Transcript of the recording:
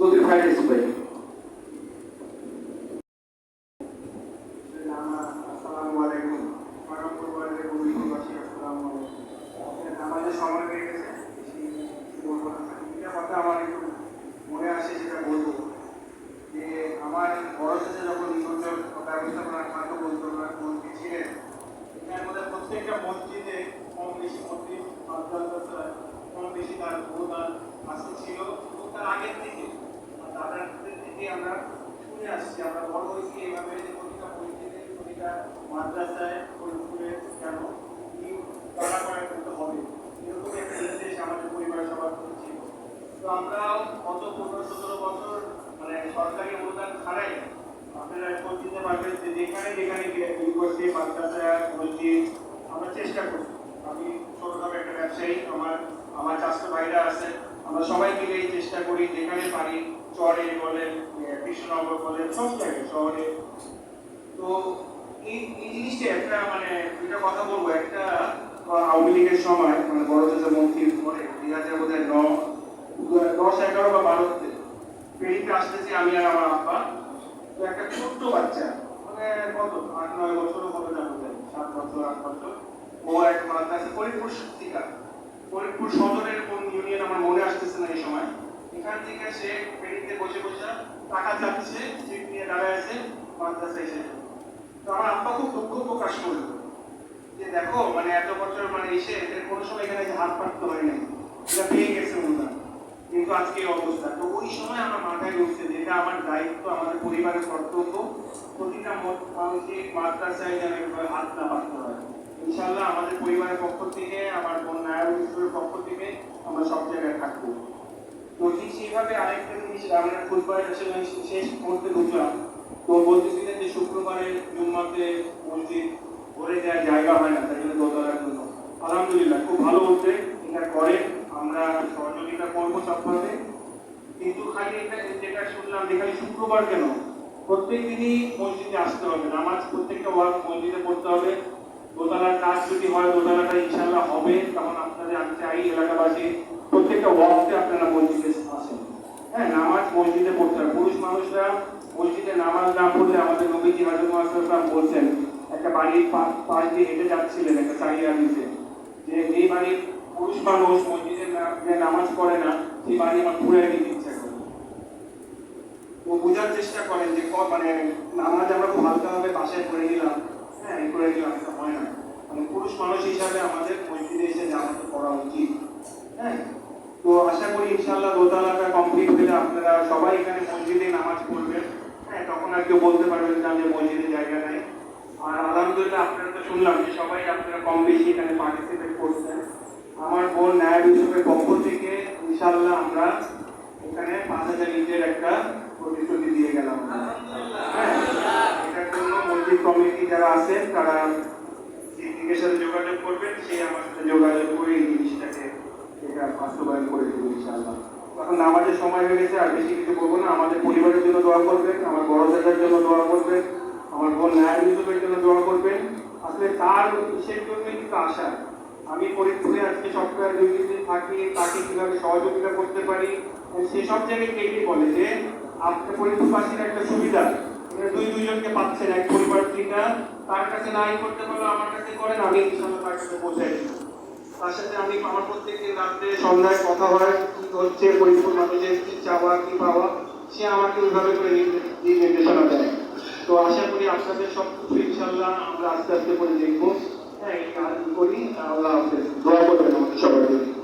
না একটা কথা আমার একটু মনে মন্ত্রণালয় মন্ত্রী ছিলেন এখানে প্রত্যেকটা মসজিদে কম বেশি মসজিদ কম বেশি তার ছিল এবং তার আগের থেকে থেকে আমরা শুনে আসছি আমরা বড় হয়েছি, এইভাবে যে প্রতিটা মসজিদে প্রতিটা মাদ্রাসায় স্কুলে কেন? তারা করা করতে হবে? এরকম একটা নির্দেশ আমাদের পরিবার সবার ছিল। তো আমরাও গত পনেরো, সতেরো বছর মানে সরকারি অনুদান ছাড়াই আপনারা এখন দিতে পারবেন যে যেখানে যেখানে ইউনিভার্সিটি মাদ্রাসা মসজিদ আমরা চেষ্টা করি। আমি ছোটখাটো একটা ব্যবসায়ী, আমার আমার চাষতো ভাইরা আছে। আমরা সবাই মিলে চেষ্টা করি, যেখানে পারি, চরে, বলেন কৃষ্ণনগর বলেন সব জায়গায়, শহরে। তো এই জিনিসটা একটা মানে যেটা কথা বলব। একটা আওয়ামী লীগের সময় মানে বড় চাচা মন্ত্রীর পরে দুই হাজার বোধ হয় দশ এগারো বা বারোতে ফেরিতে আসতেছি আমি আর আমার আব্বা। তো একটা ছোট্ট বাচ্চা মানে কত? আট, নয় বছরও হবে না বোধ সাত বছর, আট বছর। ও এক মাদ্রাসা ফরিদপুর শিক্ষিকা ফরিদপুর সদরের কোন ইউনিয়ন আমার মনে আসতেছে না এই এখান থেকে সে ফেরিতে বসে বসে টাকা চাচ্ছে, সিট নিয়ে দাঁড়ায় আছে মাদ্রাসা এসে। তো আমার আব্বা খুব দুঃখ প্রকাশ করল যে দেখো মানে এত বছর মানে এসে এদের কোনো সময় এখানে হাত পাততে হয় নাই। এটা পেয়ে গেছে অনুদান কিন্তু আজকে এই অবস্থা। তো ওই সময় আমার মাথায় ঢুকছে যে এটা আমার দায়িত্ব, আমাদের পরিবারের কর্তব্য। প্রতিটা মানসিক মাদ্রাসায় যেন এভাবে হাত না পাততে হয়। ইনশাল্লাহ আমাদের পরিবারের পক্ষ থেকে, আমার বোন নায়ক পক্ষ থেকে আমরা সব জায়গায় থাকব। সেইভাবে আরেকটা জিনিস আমরা ফুটবলের আসলে শেষ করতে ঢুকলাম তো বলতেছিলেন যে শুক্রবারে জুম্মাতে মসজিদ ভরে দেওয়ার জায়গা হয় না, তাই জন্য দোতলার জন্য আলহামদুলিল্লাহ, খুব ভালো উদ্যোগ এটা করেন, আমরা সহযোগিতা করব সবভাবে। কিন্তু খালি এটা যেটা শুনলাম যে খালি শুক্রবার কেন? প্রত্যেক দিনই মসজিদে আসতে হবে, নামাজ প্রত্যেকটা ওয়ার্ড মসজিদে পড়তে হবে। দোতলার কাজ যদি হয়, দোতলাটা ইনশাল্লাহ হবে তখন আপনাদের, আমি চাই এলাকাবাসী প্রত্যেকটা ওয়ার্ডে আপনারা মসজিদে আসেন। হ্যাঁ নামাজ মসজিদে পড়তে হবে পুরুষ মানুষরা মসজিদে নামাজ না পড়লে আমাদের নবীজি হাজর মাসাল্লাম বলছেন, একটা বাড়ির পাশ দিয়ে হেঁটে যাচ্ছিলেন, একটা সারিয়া দিতে যে এই বাড়ির পুরুষ মানুষ মসজিদে যে নামাজ পড়ে না, সেই বাড়ি আমার ঘুরে দিতে ইচ্ছা করে। ও বোঝার চেষ্টা করেন যে মানে নামাজ আমরা খুব হালকাভাবে বাসায় পড়ে নিলাম। হ্যাঁ করে নিলাম, এটা হয় না। মানে পুরুষ মানুষ হিসাবে আমাদের মসজিদে এসে নামাজ পড়া উচিত। হ্যাঁ তো আশা করি ইনশাআল্লাহ দোতলাটা কমপ্লিট হলে আপনারা সবাই এখানে মসজিদে নামাজ পড়বেন। হ্যাঁ তখন আর কেউ বলতে পারবেন না যে মসজিদে জায়গা নেই। আর আলহামদুলিল্লাহ আপনারা তো শুনলাম যে সবাই আপনারা কম বেশি এখানে পার্টিসিপেট করছেন। আমার বোন ন্যায় হিসেবে পক্ষ থেকে ইনশাআল্লাহ আমরা এখানে পাঁচ হাজার ইটের একটা প্রতিশ্রুতি দিয়ে গেলাম। হ্যাঁ এটার জন্য মসজিদ কমিটি যারা আছেন, তারা সাথে যোগাযোগ করবেন, সে আমার সাথে যোগাযোগ করে এই এখন নামাজের সময় হয়ে গেছে, আর বেশি কিছু বলব না। আমাদের পরিবারের জন্য দোয়া করবেন, আমার বড় দাদার জন্য দোয়া করবেন, আমার বোন নায়ার ইউসুফের জন্য দোয়া করবেন। আসলে তার ইসের জন্যই কিন্তু আশা। আমি ফরিদপুরে আজকে সপ্তাহে দুই দিন থাকি, তাকে কীভাবে সহযোগিতা করতে পারি সেসব জায়গায় কেটে বলে যে আপনার ফরিদপুরবাসীর একটা সুবিধা। দুই দুইজনকে পাচ্ছেন এক পরিবার থেকে। তার কাছে নাই করতে পারলে আমার কাছে করেন, আমি তার কাছে পৌঁছাই তার সাথে আমি আমার প্রত্যেকদিন রাত্রে সন্ধ্যায় কথা হয়। হচ্ছে কি চাওয়া, কি পাওয়া, সে আমাকে ওইভাবে করে দিক নির্দেশনা দেয়। তো আশা করি আপনাদের সব কিছু ইনশাল্লাহ আমরা আস্তে আস্তে করে দেখব। হ্যাঁ করি। আল্লাহ হাফেজ।